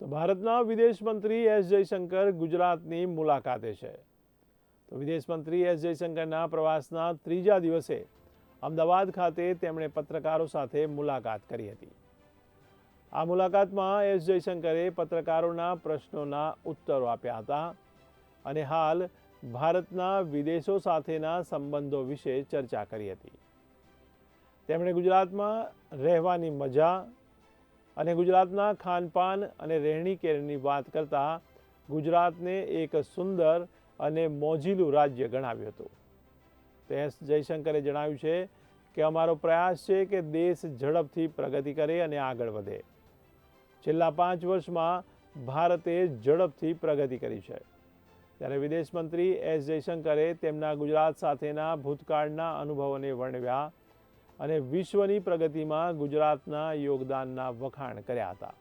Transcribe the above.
તો ભારતના વિદેશ મંત્રી એસ જયશંકર ગુજરાતની મુલાકાતે છે. તો વિદેશ મંત્રી એસ જયશંકરના પ્રવાસના ત્રીજા દિવસે અમદાવાદ ખાતે તેમણે પત્રકારો સાથે મુલાકાત કરી હતી. આ મુલાકાતમાં એસ જયશંકરે પત્રકારોના પ્રશ્નોના ઉત્તરો આપ્યા હતા અને હાલ ભારતના વિદેશો સાથેના સંબંધો વિશે ચર્ચા કરી હતી. તેમણે ગુજરાતમાં રહેવાની મજા અને ગુજરાતના ખાનપાન અને રહેણી કહેણીની વાત કરતાં ગુજરાતને એક સુંદર અને મોજીલું રાજ્ય ગણાવ્યું હતું. તે એસ જયશંકરે જણાવ્યું છે કે અમારો પ્રયાસ છે કે દેશ ઝડપથી પ્રગતિ કરે અને આગળ વધે. છેલ્લા પાંચ વર્ષમાં ભારતે ઝડપથી પ્રગતિ કરી છે. ત્યારે વિદેશ મંત્રી એસ જયશંકરે તેમના ગુજરાત સાથેના ભૂતકાળના અનુભવોને વર્ણવ્યા અને વિશ્વની પ્રગતિમાં ગુજરાતના યોગદાનના વખાણ કર્યા હતા.